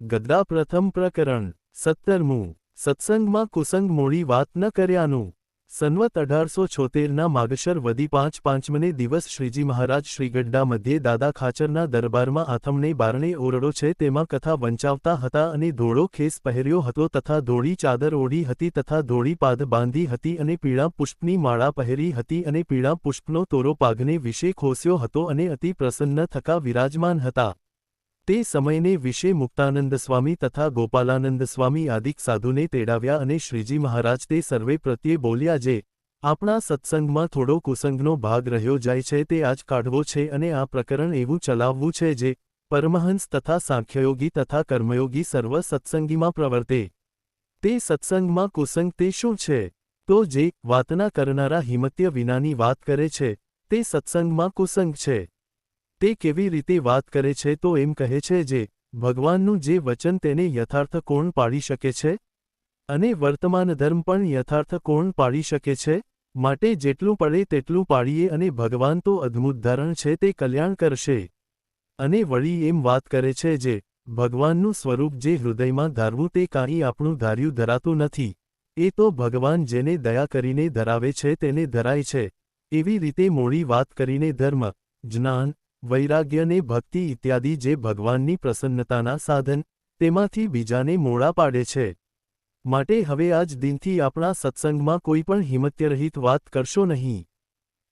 ગદ્દા પ્રથમ પ્રકરણ, સત્તરમું, સત્સંગમાં કુસંગ મોડી વાત ન કર્યાનું. સન્વત અઢારસો છોતેરના માગશર વધી પાંચ પાંચમને દિવસ શ્રીજી મહારાજ શ્રીગઢડા મધ્યે દાદા ખાચરના દરબારમાં આથમને બારણે ઓરડો છે તેમાં કથા વંચાવતા હતા અને ધોળો ખેસ પહેર્યો હતો તથા ધોળી ચાદર ઓઢી હતી તથા ધોળી પાદ બાંધી હતી અને પીળા પુષ્પની માળા પહેરી હતી અને પીળા પુષ્પનો તોરો પાઘને વિશે ખોસ્યો હતો અને અતિ પ્રસન્ન થકા વિરાજમાન હતા. તે સમયને વિશે મુક્તાનંદ સ્વામી તથા ગોપાલાનંદ સ્વામી આદિક સાધુને તેડાવ્યા અને શ્રીજી મહારાજ તે સર્વે પ્રત્યે બોલ્યા જે, આપણા સત્સંગમાં થોડો કુસંગનો ભાગ રહ્યો જાય છે તે આજ કાઢવો છે અને આ પ્રકરણ એવું ચલાવવું છે જે, પરમહંસ તથા સાંખ્યયોગી તથા કર્મયોગી સર્વ સત્સંગીમાં પ્રવર્તે. તે સત્સંગમાં કુસંગ તે શું છે? તો જે, વાતના કરનારા હિમત્ય વિનાની વાત કરે છે, તે સત્સંગમાં કુસંગ છે. તે કેવી રીતે વાત કરે છે તો એમ કહે છે જે, ભગવાનનું જે વચન તેને યથાર્થ કોણ પાડી શકે છે? અને વર્તમાન ધર્મ પણ યથાર્થ કોણ પાડી શકે છે? માટે જેટલું પડે તેટલું પાડીએ અને ભગવાન તો અદ્ભુત ધારણ છે તે કલ્યાણ કરશે. અને વળી એમ વાત કરે છે જે, ભગવાનનું સ્વરૂપ જે હૃદયમાં ધારવું તે કાંઈ આપણું ધાર્યું ધરાતું નથી. એ તો ભગવાન જેને દયા કરીને ધરાવે છે તેને ધરાય છે. એવી રીતે મોડી વાત કરીને ધર્મ, જ્ઞાન વૈરાગ્ય ને ભક્તિ ઇત્યાદિ જે ભગવાનની પ્રસન્નતાના સાધન, તેમાંથી બીજાને મોડા પાડે છે. માટે હવે આજ દિનથી આપણા સત્સંગમાં કોઈ પણ હિમત્યરહિત વાત કરશો નહીં.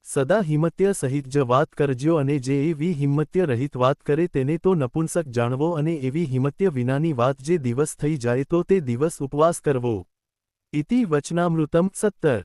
સદા હિંમત્ય સહિત જ વાત કરજો અને જે એવી હિંમત્ય રહિત વાત કરે તેને તો નપુંસક જાણવો અને એવી હિમત્ય વિનાની વાત જે દિવસ થઈ જાય તો તે દિવસ ઉપવાસ કરવો. ઇતિ વચનામૃતમ સત્તર.